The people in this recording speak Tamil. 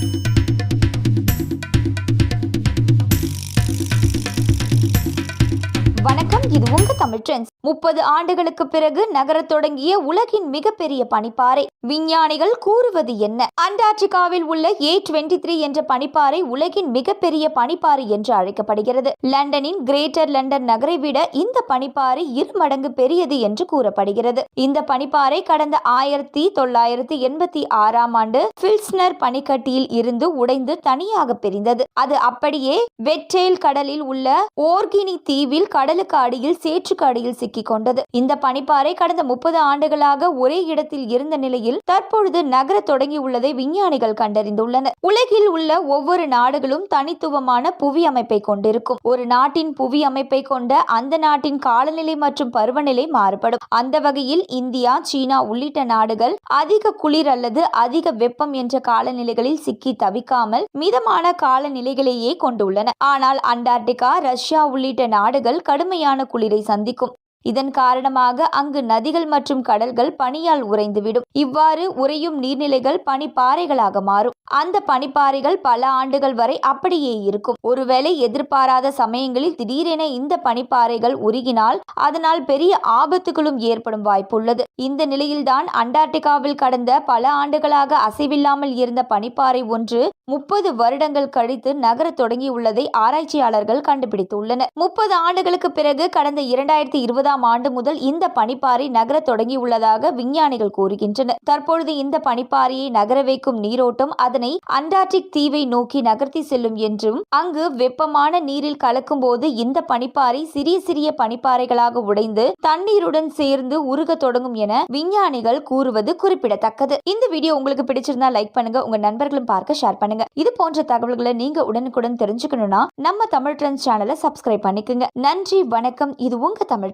Thank you. வணக்கம். இது உங்க தமிழ் ட்ரெண்ட்ஸ். முப்பது ஆண்டுகளுக்கு பிறகு நகரத் தொடங்கிய உலகின் மிகப்பெரிய பனிப்பாறை. விஞ்ஞானிகள் கூறுவது என்ன? அண்டார்டிகாவில் உள்ள ஏ டுவெண்ட்டி த்ரீ என்ற பனிப்பாறை உலகின் மிகப்பெரிய பனிப்பாறை என்று அழைக்கப்படுகிறது. லண்டனின் கிரேட்டர் லண்டன் நகரை விட இந்த பனிப்பாறை இரு மடங்கு பெரியது என்று கூறப்படுகிறது. இந்த பனிப்பாறை கடந்த ஆயிரத்தி தொள்ளாயிரத்தி எண்பத்தி ஆறாம் ஆண்டு பில்ஸ்னர் பனிக்கட்டியில் இருந்து உடைந்து தனியாக பிரிந்தது. அது அப்படியே வெட்டேல் கடலில் உள்ள ஓர்கினி தீவில் கடலுக்கு அடியில் சேற்றுக்கு அடியில் சிக்கிக் கொண்டது. இந்த பனிப்பாறை கடந்த முப்பது ஆண்டுகளாக ஒரே இடத்தில் இருந்த நிலையில் தற்பொழுது நகர தொடங்கியுள்ளதை விஞ்ஞானிகள் கண்டறிந்துள்ளனர். உலகில் உள்ள ஒவ்வொரு நாடுகளும் தனித்துவமான புவி அமைப்பை கொண்டிருக்கும். ஒரு நாட்டின் புவி அமைப்பை கொண்ட அந்த நாட்டின் காலநிலை மற்றும் பருவநிலை மாறுபடும். அந்த வகையில் இந்தியா சீனா உள்ளிட்ட நாடுகள் அதிக குளிர் அல்லது அதிக வெப்பம் என்ற காலநிலைகளில் சிக்கி தவிக்காமல் மிதமான காலநிலைகளையே கொண்டுள்ளன. ஆனால் அண்டார்டிகா ரஷ்யா உள்ளிட்ட நாடுகள் கடுமையான குளிரை சந்திக்கும். இதன் காரணமாக அங்கு நதிகள் மற்றும் கடல்கள் பனியால் உறைந்துவிடும். இவ்வாறு உறையும் நீர்நிலைகள் பனிப்பாறைகளாக மாறும். அந்த பனிப்பாறைகள் பல ஆண்டுகள் வரை அப்படியே இருக்கும். ஒருவேளை எதிர்பாராத சமயங்களில் திடீரென இந்த பனிப்பாறைகள் உருகினால் அதனால் பெரிய ஆபத்துகளும் ஏற்படும் வாய்ப்புள்ளது. இந்த நிலையில்தான் அண்டார்டிகாவில் கடந்த பல ஆண்டுகளாக அசைவில்லாமல் இருந்த பனிப்பாறை ஒன்று முப்பது வருடங்கள் கழித்து நகர தொடங்கியுள்ளதை ஆராய்ச்சியாளர்கள் கண்டுபிடித்துள்ளனர். முப்பது ஆண்டுகளுக்கு பிறகு கடந்த இரண்டாயிரத்தி இருபதாம் ஆண்டு முதல் இந்த பனிப்பாறை நகர தொடங்கியுள்ளதாக விஞ்ஞானிகள் கூறுகின்றனர். தற்பொழுது இந்த பனிப்பாறையை நகர வைக்கும் நீரோட்டம் அதனை அண்டார்டிக் தீவை நோக்கி நகர்த்தி செல்லும் என்றும் அங்கு வெப்பமான நீரில் கலக்கும் போது இந்த பனிப்பாறை சிறிய சிறிய பனிப்பாறைகளாக உடைந்து தண்ணீருடன் சேர்ந்து உருக தொடங்கும் என விஞ்ஞானிகள் கூறுவது குறிப்பிடத்தக்கது. இந்த வீடியோ உங்களுக்கு பிடிச்சிருந்தா லைக் பண்ணுங்க உங்க நண்பர்களும் பார்க்க ஷேர் பண்ணுங்க இது போன்ற தகவல்களை நீங்க உடனுக்குடன் தெரிஞ்சுக்கணும்னா நம்ம தமிழ் ட்ரெண்ட்ஸ் சேனலை சப்ஸ்கிரைப் பண்ணிக்கோங்க. நன்றி வணக்கம். இது உங்க தமிழ்